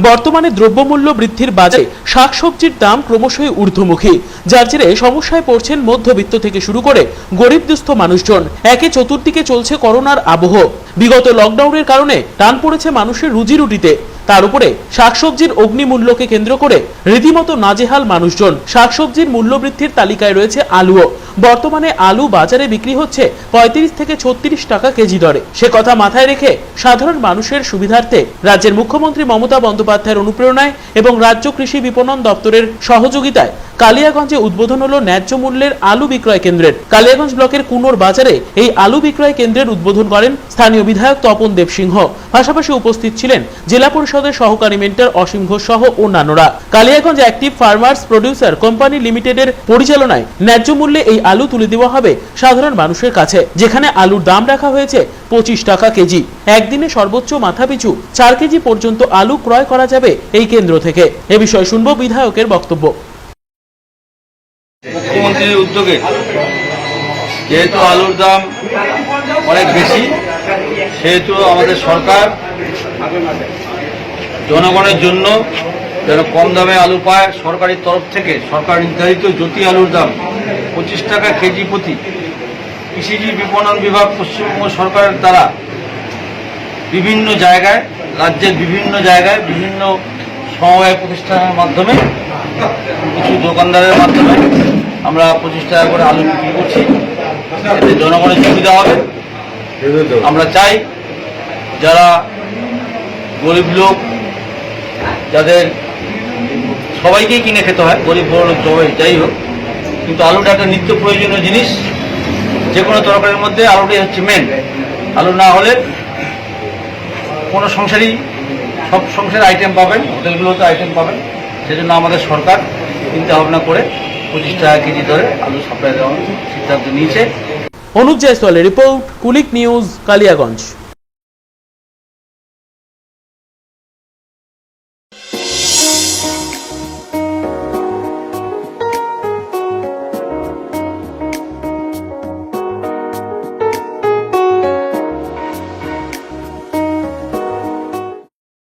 বর্তমানে দ্রব্যমূল্য বৃদ্ধির বাজারে শাকসবজির দাম ক্রমশই ঊর্ধ্বমুখী, যার জেরে সমস্যায় পড়ছেন মধ্যবিত্ত থেকে শুরু করে গরিব দুস্থ মানুষজন। একে চতুর্দিকে চলছে করোনার আবহ। বিগত লকডাউনের কারণে টান পড়েছে মানুষের রুজি রুটিতে তার উপরে শাকসবজির অগ্নিমূল্যকে কেন্দ্র করে রীতিমতো নাজেহাল মানুষজন। শাকসবজির মূল্য বৃদ্ধির তালিকায় রয়েছে আলুও। বর্তমানে আলু বাজারে বিক্রি হচ্ছে পঁয়ত্রিশ থেকে ছত্রিশ টাকা কেজি দরে। সে কথা মাথায় রেখে সাধারণ মানুষের সুবিধার্থে রাজ্যের মুখ্যমন্ত্রী মমতা বন্দ্যোপাধ্যায়ের অনুপ্রেরণায় এবং রাজ্য কৃষি বিপণন দপ্তরের সহযোগিতায় কালিয়াগঞ্জে উদ্বোধন হলো ন্যায্য মূল্যের আলু বিক্রয় কেন্দ্রের। কালিয়াগঞ্জ ব্লকের কুনোর বাজারে এই আলু বিক্রয় কেন্দ্রের উদ্বোধন করেন স্থানীয় বিধায়ক তপন দেব সিংহ পাশাপাশি উপস্থিত ছিলেন জেলা পরিষদের সহকারী মেন্টর অসীম ঘোষ সহ অন্যান্যরা। Kaliaganj active farmers producer company লিমিটেডের পরিচালনায় ন্যায্য মূল্যে এই আলু তুলে দেওয়া হবে সাধারণ মানুষের কাছে, যেখানে আলুর দাম রাখা হয়েছে পঁচিশ টাকা কেজি। একদিনে সর্বোচ্চ মাথাপিছু চার কেজি পর্যন্ত আলু ক্রয় করা যাবে এই কেন্দ্র থেকে। এ বিষয়ে শুনব বিধায়কের বক্তব্য। মুখ্যমন্ত্রীর উদ্যোগে যেহেতু আলুর দাম অনেক বেশি, সেহেতু আমাদের সরকার জনগণের জন্য যেন কম দামে আলু পায় সরকারি তরফ থেকে সরকার নির্ধারিত জ্যোতি আলুর দাম পঁচিশ টাকা কেজি প্রতি কৃষিজি বিপণন বিভাগ, পশ্চিমবঙ্গ সরকারের দ্বারা বিভিন্ন জায়গায়, রাজ্যের বিভিন্ন জায়গায়, বিভিন্ন সমবায় প্রতিষ্ঠানের মাধ্যমে, কিছু দোকানদারের মাধ্যমে আমরা পঁচিশ টাকা করে আলু বিক্রি করছি। এতে জনগণের সুবিধা হবে। আমরা চাই যারা গরিব লোক, যাদের সবাইকেই কিনে খেতে হয়, গরিব বড় লোক সবাই যাই হোক, কিন্তু আলুটা একটা নিত্য প্রয়োজনীয় জিনিস। যে কোনো তরকারির মধ্যে আলুটাই হচ্ছে মেন আলু না হলে কোনো সংসারই, সব সংসারে আইটেম পাবেন হোটেলগুলোতে আইটেম পাবেন। সেজন্য আমাদের সরকার চিন্তা ভাবনা করে পঁচিশ টাকা কেজি ধরে আলু সাপ্লাই দেওয়ার সিদ্ধান্ত নিয়েছে। জয়সওয়ালের রিপোর্ট কুলিক নিউজ কালিয়াগঞ্জ।